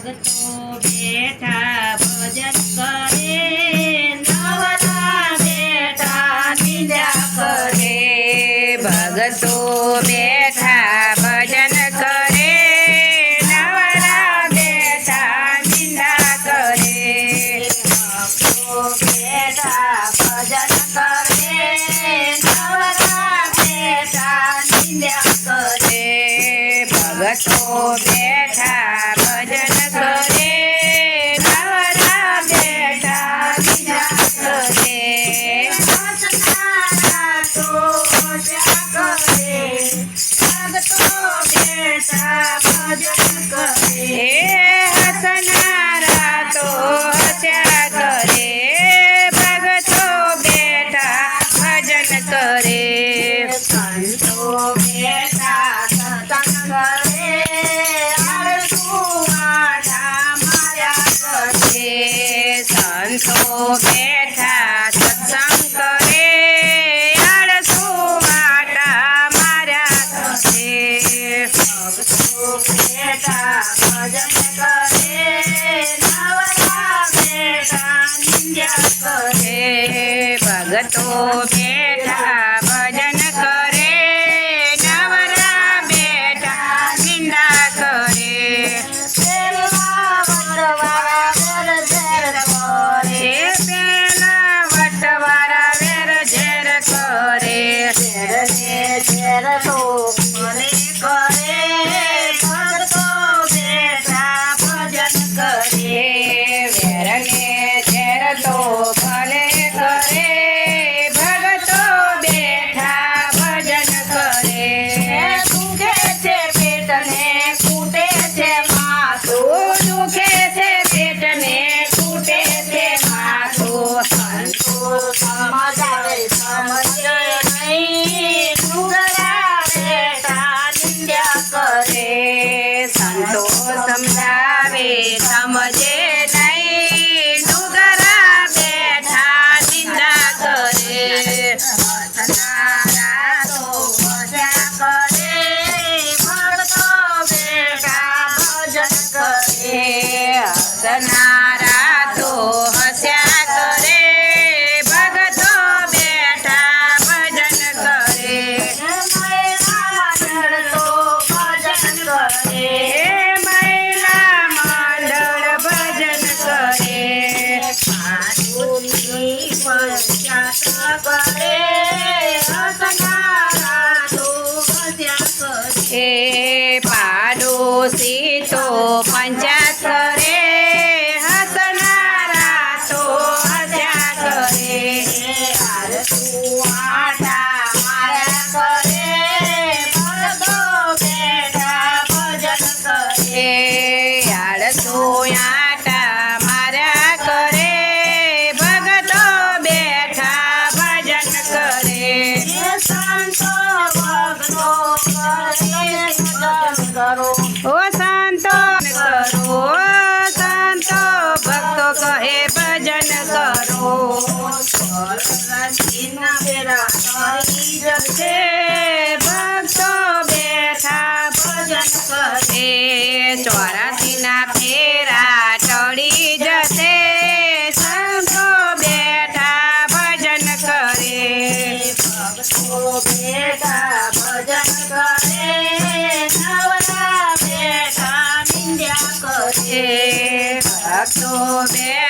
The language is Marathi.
ભગતો બેઠા તો બેઠા સત્સંગ કરે અડસો વાટા મારા થશે ભક્તો બેઠા ભજન કરે નવરા બેઠા નિંજા કરે ભગતો બેઠા करे संतो समजावे समजे नाही डुगरा बेठा निंदा करे. ઓ શોભે